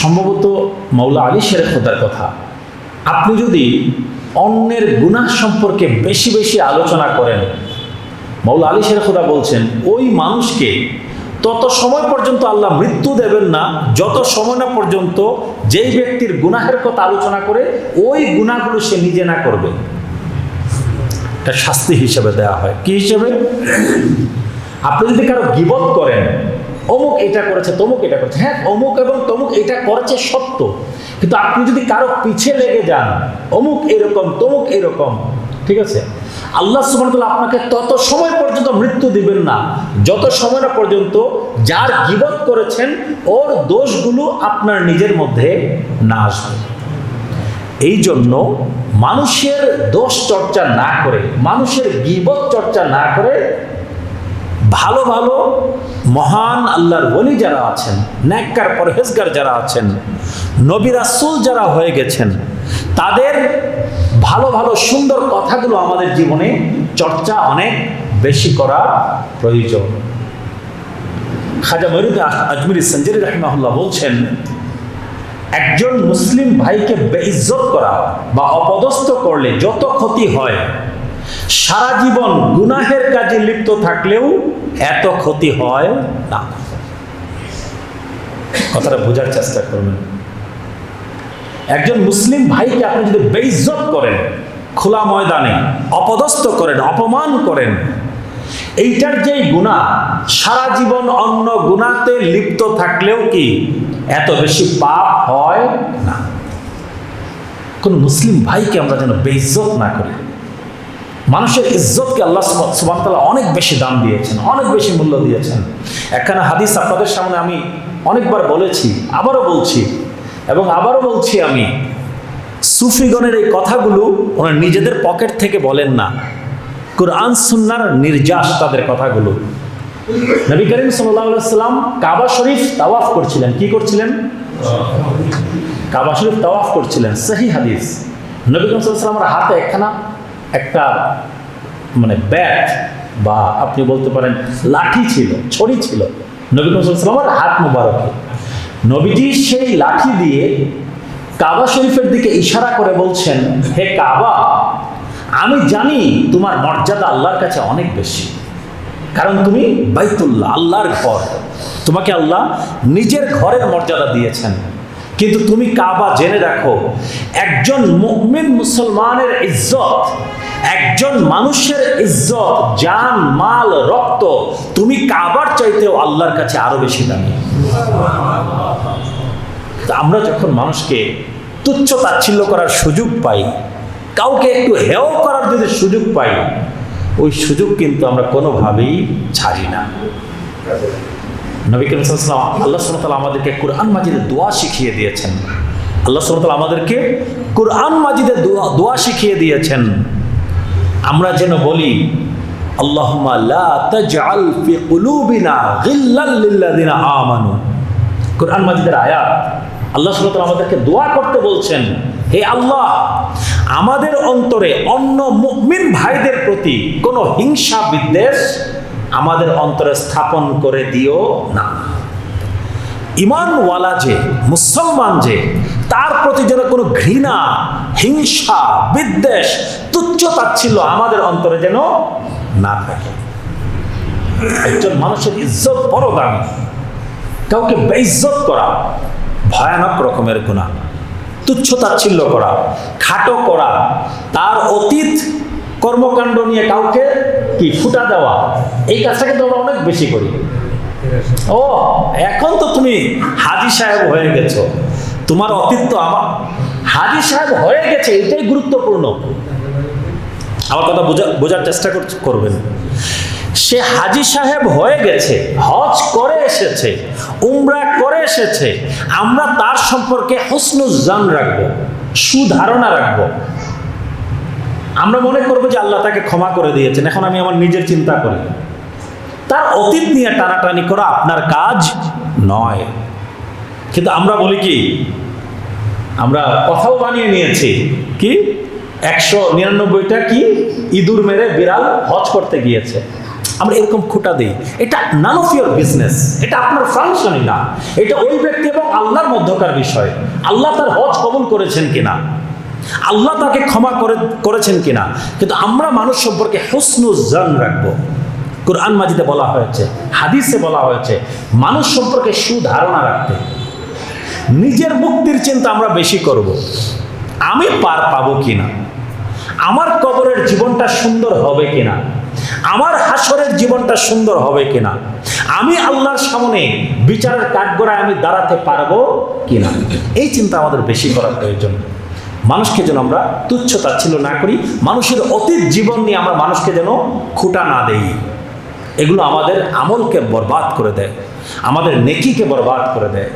সম্ভবত মৌলা আলী শের খোদার কথা। আপনি যদি অন্যের গুনাহ সম্পর্কে বেশি বেশি আলোচনা করেন মৌলা আলী শের খোদা বলছেন, ওই মানুষকে তত সময় পর্যন্ত আল্লাহ মৃত্যু দেবেন না, যত সময় না পর্যন্ত যেই ব্যক্তির গুনাহের কথা আলোচনা করে, ওই গুনাহগুলো সে নিজে না করবে। এটা শাস্তি হিসেবে দেওয়া হয়। কি হিসেবে? আপনি যদি কারও গিবত করেন অমুক এটা করেছে, তমুক এটা করেছে। হ্যাঁ অমুক এবং তমুক এটা করেছে সত্য। কিন্তু আপনি যদি কারও পিছে লেগে যান, অমুক এরকম, তমুক এরকম, ঠিক আছে? আল্লাহ সুবহানাহু আপনাকে তত সময় পর্যন্ত মৃত্যু দিবেন না। যত সময় না পর্যন্ত যার গিবত করেছেন, ওর দোষগুলো আপনার নিজের মধ্যে না আসবে। এই জন্য মানুষের দোষ চর্চা না করে, মানুষের গিবত চর্চা না করে ভালো ভালো, মহান আল্লাহর বলি যারা আছেন, ন্যাক্কার পরহেজগার যারা আছেন, নবী রাসূল যারা হয়ে গেছেন, তাদের ভালো ভালো, সুন্দর কথাগুলো আমাদের জীবনে চর্চা অনেক বেশি করা প্রয়োজন। খাজা মরুদ আজমির সঞ্জরি রহমাহুল্লাহ বলছেন, একজন মুসলিম ভাইকে বেইজ্জত করা বা অপদস্থ করলে যত ক্ষতি হয় সারা জীবন গুনাহের কাজে লিপ্ত থাকলেও এত ক্ষতি হয় না। কথাটা বোঝার চেষ্টা করবেন। একজন মুসলিম ভাইকে আপনি যদি বেইজ্জত করেন, খোলা ময়দানে, অপদস্থ করেন, অপমান করেন, এইটার যে গুণা সারা জীবন অন্য গুণাতে লিপ্ত থাকলেও কি এত বেশি পাপ হয় না? কোন মুসলিম ভাইকে আমরা যেন বেইজ্জত না করি। মানুষের ইজ্জতকে আল্লাহ সুবাহতাল্লাহ অনেক বেশি দাম দিয়েছেন, অনেক বেশি মূল্য দিয়েছেন। একখানা হাদিস আপনাদের সামনে আমি অনেকবার বলেছি, আবারও বলছি, এবং আবারও বলছি আমি, সুফিগণের এই কথাগুলো ওনার নিজেদের পকেট থেকে বলেন না। কোরআন, সুন্নার নির্যাস তাদের কথাগুলো। নবী করিম সাল্লাম কাবা শরীফ তাওয়াফ করছিলেন, কি করছিলেন? কাবা শরীফ তাওয়াফ করছিলেন সহি হাদিস। নবী করিম সাল্লামের হাতে একখানা একটা মানে ব্যাট বা আপনি বলতে পারেন লাঠি ছিল, ছড়ি ছিল, নবী সাল্লামের হাত মুবারকে। নবীজি সেই লাঠি দিয়ে কাবা শরীফের দিকে ইশারা করে বলছেন, হে কাবা, আমি জানি তোমার মর্যাদা আল্লাহর কাছে অনেক বেশি। কারণ তুমি বাইতুল্লাহ, আল্লাহর ঘর। তোমাকে আল্লাহ নিজের ঘরের মর্যাদা দিয়েছেন। কিন্তু তুমি কাবা জেনে রাখো একজন মুমিন মুসলমানের ইজ্জত, একজন মানুষের ইজ্জত, জান, মাল, রক্ত, তুমি কাবার চাইতেও আল্লাহর কাছে আরও বেশি দামি। আমরা যখন মানুষকে তুচ্ছ তাচ্ছিল্য করার সুযোগ পাই, কাউকে একটু হেও করার যদি সুযোগ পাই, ওই সুযোগ কিন্তু আমরা কোনোভাবেই ছাড়ি না। নবী করিম সাল্লাম আল্লাহ সাল্লাহ আমাদেরকে কোরআন মাজিদে দোয়া শিখিয়ে দিয়েছেন। আল্লাহ সাল্লাহ আমাদেরকে কোরআন মাজিদে দোয়া দোয়া শিখিয়ে দিয়েছেন। আমরা যেন বলি মাজিদের আল্লাহ আমাদেরকে দোয়া করতে বলছেন আল্লাহ, আমাদের অন্তরে অন্য মুমিন ভাইদের প্রতি কোনো হিংসা বিদ্বেষ আমাদের অন্তরে স্থাপন করে দিও না। ইমানওয়ালা যে, মুসলমান যে, তার প্রতি যেন কোনো ঘৃণা, হিংসা, বিদ্বেষ, তুচ্ছ তাচ্ছিল্য আমাদের অন্তরে যেন না থাকে। একজন মানুষের ইজ্জত বড় দামি। কাউকে বেইজ্জত করা, ভয়ানক রকমের গুণা। তুচ্ছ তাচ্ছিল্য করা, খাটো করা, তার অতীত কর্মকাণ্ড নিয়ে কাউকে কি? ফুটা দেওয়া। এই কাজটা কিন্তু আমরা অনেক বেশি করি। ও, এখন তো তুমি হাজি সাহেব হয়ে গেছো। তোমার অতীত তো আমার। হাজি সাহেব হয়ে গেছে, এটাই গুরুত্বপূর্ণ। আমার কথা বোঝা বোঝার চেষ্টা কর- করবেন। সে হাজি সাহেব হয়ে গেছে, হজ করে এসেছে, উমরা করে এসেছে। আমরা তার সম্পর্কে হসনুজান রাখব, সুধারণা রাখব। আমরা মনে করব যে আল্লাহ তাকে ক্ষমা করে দিয়েছেন। এখন আমি আমার নিজের চিন্তা করি। তার অতীত নিয়ে টানাটানি করা আপনার কাজ নয়। কিন্তু আমরা বলি কি, আমরা কথাও বানিয়ে নিয়েছি। কি? একশো নিরানব্বইটা কি? ইঁদুর মেরে বিড়াল হজ করতে গিয়েছে। আমরা এরকম খুঁটা দিই। এটা নান অফ ইউর বিজনেস এটা আপনার ফাংশনই না। এটা ওই ব্যক্তি এবং আল্লাহর মধ্যকার বিষয়। আল্লাহ তার হজ কবুল করেছেন কিনা? আল্লাহ তাকে ক্ষমা করে, করেছেন কিনা? কিন্তু আমরা মানুষ সম্পর্কে হুসনুজান রাখব। কোরআন মাজিদে বলা হয়েছে, হাদিসে বলা হয়েছে, মানুষ সম্পর্কে সুধারণা রাখতে। নিজের মুক্তির চিন্তা আমরা বেশি করব। আমি পার পাবো কিনা? আমার কবরের জীবনটা সুন্দর হবে কিনা? আমার হাসরের জীবনটা সুন্দর হবে কিনা? আমি আল্লাহর সামনে বিচারের কাঠগড়ায় আমি দাঁড়াতে পারব কিনা? এই চিন্তা আমাদের বেশি করা প্রয়োজন। মানুষকে যেন আমরা তুচ্ছ তাচ্ছিল্য না করি, মানুষের অতীত জীবন নিয়ে আমরা মানুষকে যেন খুঁটা না দেই। এগুলো আমাদের আমলকে বরবাদ করে দেয়, আমাদের নেকিকে বরবাদ করে দেয়।